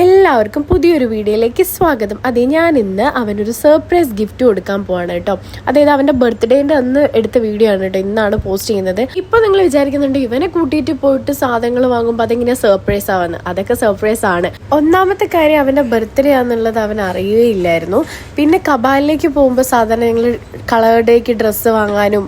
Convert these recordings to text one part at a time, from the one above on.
എല്ലാവർക്കും പുതിയൊരു വീഡിയോയിലേക്ക് സ്വാഗതം. അതെ ഞാൻ ഇന്ന് അവനൊരു സർപ്രൈസ് ഗിഫ്റ്റ് കൊടുക്കാൻ പോവാണ് കേട്ടോ. അതായത് അവന്റെ ബർത്ത്ഡേന്റെ അന്ന് എടുത്ത വീഡിയോ ആണ് കേട്ടോ ഇന്നാണ് പോസ്റ്റ് ചെയ്യുന്നത്. ഇപ്പോൾ നിങ്ങൾ വിചാരിക്കുന്നുണ്ട് ഇവനെ കൂട്ടിയിട്ട് പോയിട്ട് സാധനങ്ങൾ വാങ്ങുമ്പോൾ അതെങ്ങനെ സർപ്രൈസ് ആവുന്നു അതൊക്കെ സർപ്രൈസ് ആണ്. ഒന്നാമത്തെ കാര്യം അവന്റെ ബർത്ത്ഡേ ആണെന്നുള്ളത് അവൻ അറിയുകയില്ലായിരുന്നു. പിന്നെ കബാലിലേക്ക് പോകുമ്പോൾ സാധാരണ ഞങ്ങൾ കളേഡേക്ക് ഡ്രസ്സ് വാങ്ങാനും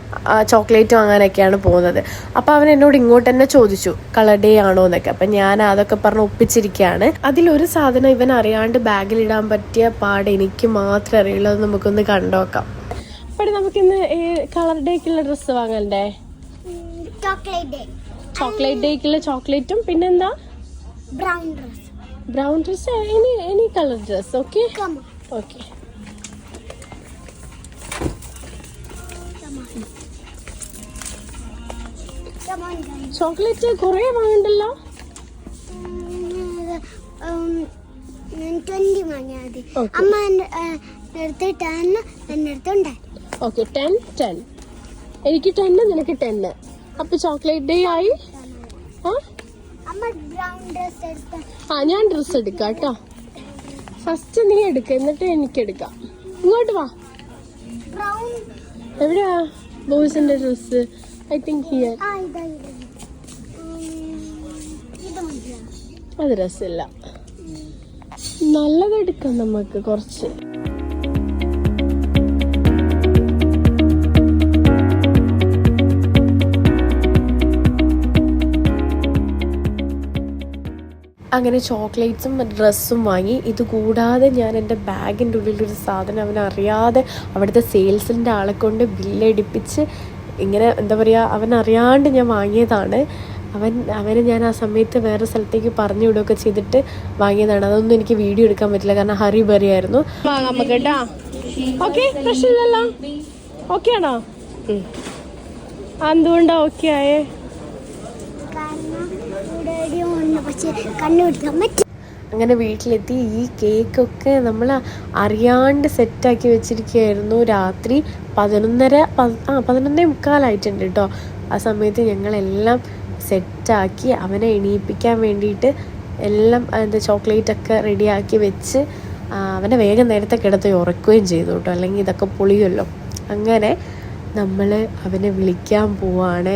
ചോക്ലേറ്റ് വാങ്ങാനൊക്കെയാണ് പോകുന്നത്. അപ്പോൾ അവൻ എന്നോട് ഇങ്ങോട്ട് തന്നെ ചോദിച്ചു കളർ ഡേ ആണോ? എന്നൊക്കെ. അപ്പം ഞാൻ അതൊക്കെ പറഞ്ഞ് ഒപ്പിച്ചിരിക്കുകയാണ്. അതിലൊരു സാധനം ഇവൻ അറിയാണ്ട് ബാഗിൽ ഇടാൻ പറ്റിയ പാട് എനിക്ക് മാത്രമേ അറിയുള്ളൂ. അത് നമുക്കൊന്ന് കണ്ടോക്കാം അപ്പോൾ നമുക്കിന്ന് കളർ ഡേക്കുള്ള ഡ്രസ്സ് വാങ്ങണ്ടേ? ചോക്ലേറ്റ് ഡേ ചോക്ലേറ്റ് ഡേക്കുള്ള ചോക്ലേറ്റും പിന്നെന്താ? Brown dress brown dress any any colour dress okay? Okay. Chocolate കുറേ വാങ്ങണ്ടല്ലോ? ട്വന്റി വാങ്ങിയാൽ മതി. അമ്മ എന്റെ അടുത്ത് ടെൻ എന്റെ ഓക്കെ ടെൻ ടെൻ എനിക്ക് ടെന്ന് നിനക്ക് ടെന്ന് അപ്പൊ ചോക്ലേറ്റ് ഡേ ആയി. ആ? ഞാൻ ഡ്രസ് എടുക്കാം കേട്ടോ. ഫസ്റ്റ് നീ എടുക്ക എന്നിട്ട് എനിക്ക് എടുക്കാം. ഇങ്ങോട്ട് വാ. എവിടെയാ? ബോയ്സിന്റെ ഡ്രസ് ഐ തിങ്ക് ഹിയർ അത് രസമില്ല. നല്ലതെടുക്കാം നമുക്ക് കുറച്ച്. അങ്ങനെ ചോക്ലേറ്റ്സും ഡ്രസ്സും വാങ്ങി. ഇത് കൂടാതെ ഞാൻ എന്റെ ബാഗിന്റെ ഉള്ളിലൊരു സാധനം അവനറിയാതെ അവിടുത്തെ സെയിൽസിന്റെ ആളെ കൊണ്ട് ബില്ലടിപ്പിച്ച് ഇങ്ങനെ എന്താ പറയുക അവനറിയാണ്ട് ഞാൻ വാങ്ങിയതാണ്. അവൻ അവനെ ഞാൻ ആ സമയത്ത് വേറെ സ്ഥലത്തേക്ക് പറഞ്ഞു വിടുകയൊക്കെ ചെയ്തിട്ട് വാങ്ങിയതാണ്. അതൊന്നും എനിക്ക് വീഡിയോ എടുക്കാൻ പറ്റില്ല. കാരണം ഹറി ബറി ആയിരുന്നു. ആണോ? ആയേ? അങ്ങനെ വീട്ടിലെത്തി. ഈ കേക്കൊക്കെ നമ്മൾ അറിയാണ്ട് സെറ്റാക്കി വെച്ചിരിക്കുകയായിരുന്നു രാത്രി പതിനൊന്നര ആ പതിനൊന്നേ മുക്കാലായിട്ടുണ്ട് കേട്ടോ ആ സമയത്ത് ഞങ്ങളെല്ലാം സെറ്റാക്കി അവനെ എണീപ്പിക്കാൻ വേണ്ടിയിട്ട് എല്ലാം എന്താ ചോക്ലേറ്റ് ഒക്കെ റെഡിയാക്കി വെച്ച് അവനെ വേഗം നേരത്തെ കിടത്തി ഉറക്കുകയും ചെയ്തു കേട്ടോ. അല്ലെങ്കിൽ ഇതൊക്കെ പൊളിയുമല്ലോ. അങ്ങനെ നമ്മൾ അവനെ വിളിക്കാൻ പോവാണ്.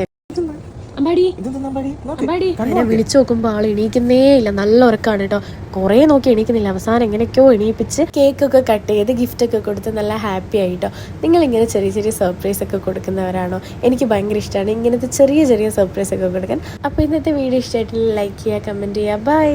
വിളിച്ചു നോക്കുമ്പോൾ ആൾ എണീക്കുന്നേ ഇല്ല. നല്ല ഉറക്കാണ് കേട്ടോ. കുറേ നോക്കി എണീക്കുന്നില്ല. അവസാനം എങ്ങനെയൊക്കെയോ എണീപ്പിച്ച് കേക്കൊക്കെ കട്ട് ചെയ്ത് ഗിഫ്റ്റ് ഒക്കെ കൊടുത്ത് നല്ല ഹാപ്പി ആയിട്ടോ നിങ്ങൾ ഇങ്ങനെ ചെറിയ ചെറിയ സർപ്രൈസ് ഒക്കെ കൊടുക്കുന്നവരാണോ? എനിക്ക് ഭയങ്കര ഇഷ്ടമാണ് ഇങ്ങനത്തെ ചെറിയ ചെറിയ സർപ്രൈസ് ഒക്കെ കൊടുക്കാൻ. അപ്പോൾ ഇന്നത്തെ വീഡിയോ ഇഷ്ടമായിട്ട് ലൈക്ക് ചെയ്യുക കമന്റ് ചെയ്യുക. ബൈ